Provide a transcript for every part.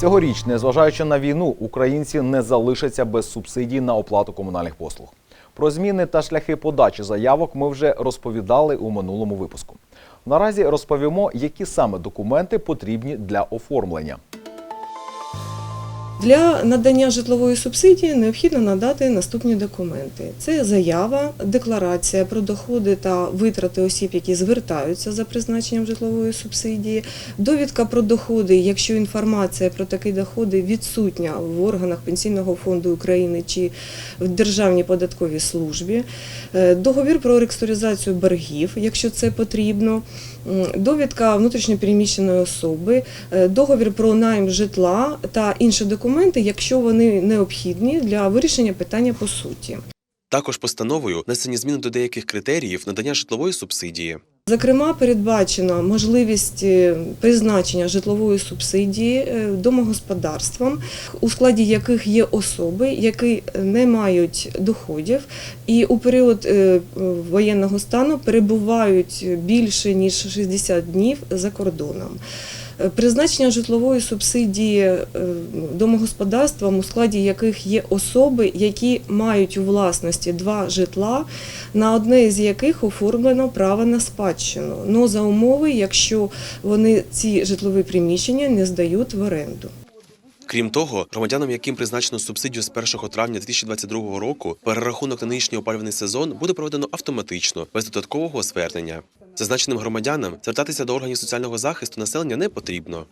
Цьогоріч, незважаючи на війну, українці не залишаться без субсидій на оплату комунальних послуг. Про зміни та шляхи подачі заявок ми вже розповідали у минулому випуску. Наразі розповімо, які саме документи потрібні для оформлення. Для надання житлової субсидії необхідно надати наступні документи: це заява, декларація про доходи та витрати осіб, які звертаються за призначенням житлової субсидії, довідка про доходи, якщо інформація про такі доходи відсутня в органах Пенсійного фонду України чи в Державній податковій службі, е, договір про реструктуризацію боргів, якщо це потрібно. Довідка внутрішньопереміщеної особи, е, договір про найм житла та інші документи, якщо вони необхідні для вирішення питання по суті. Також постановою внесені зміни до деяких критеріїв надання житлової субсидії. Зокрема, передбачено можливість е, призначення житлової субсидії е, домогосподарствам, у складі яких є особи, які не мають доходів, і у період е, воєнного стану перебувають більше ніж 60 днів за кордоном. Е, Призначення житлової субсидії е, домогосподарствам, у складі яких є особи, які мають у власності два житла, на одне з яких оформлено право на спадщину, но за умови, якщо вони ці житлові приміщення не здають в оренду. Крім того, громадянам, яким призначено субсидію з 1 травня 2022 року, перерахунок на нинішній опалювальний сезон буде проведено автоматично, без додаткового звернення. Зазначеним громадянам звертатися до органів соціального захисту населення не потрібно.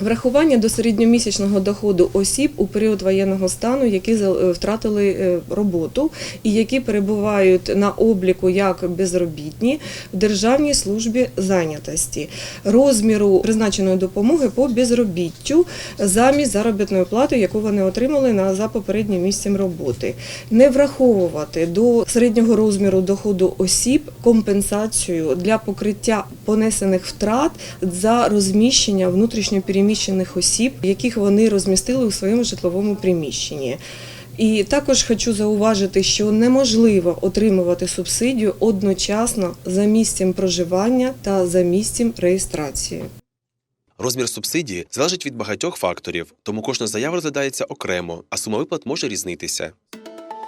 Врахування до середньомісячного доходу осіб у період воєнного стану, які е, втратили е, роботу і які перебувають на обліку як безробітні в Державній службі зайнятості, розміру призначеної допомоги по безробіттю замість заробітної плати, яку вони отримали за попереднім місцем роботи, не враховувати до середнього розміру доходу осіб компенсацію для покриття понесених втрат за розміщення внутрішньопереміщених осіб, яких вони розмістили у своєму житловому приміщенні. І також хочу зауважити, що неможливо отримувати субсидію одночасно за місцем проживання та за місцем реєстрації. Розмір субсидії залежить від багатьох факторів, тому кожна заява розглядається окремо, а сума виплат може різнитися.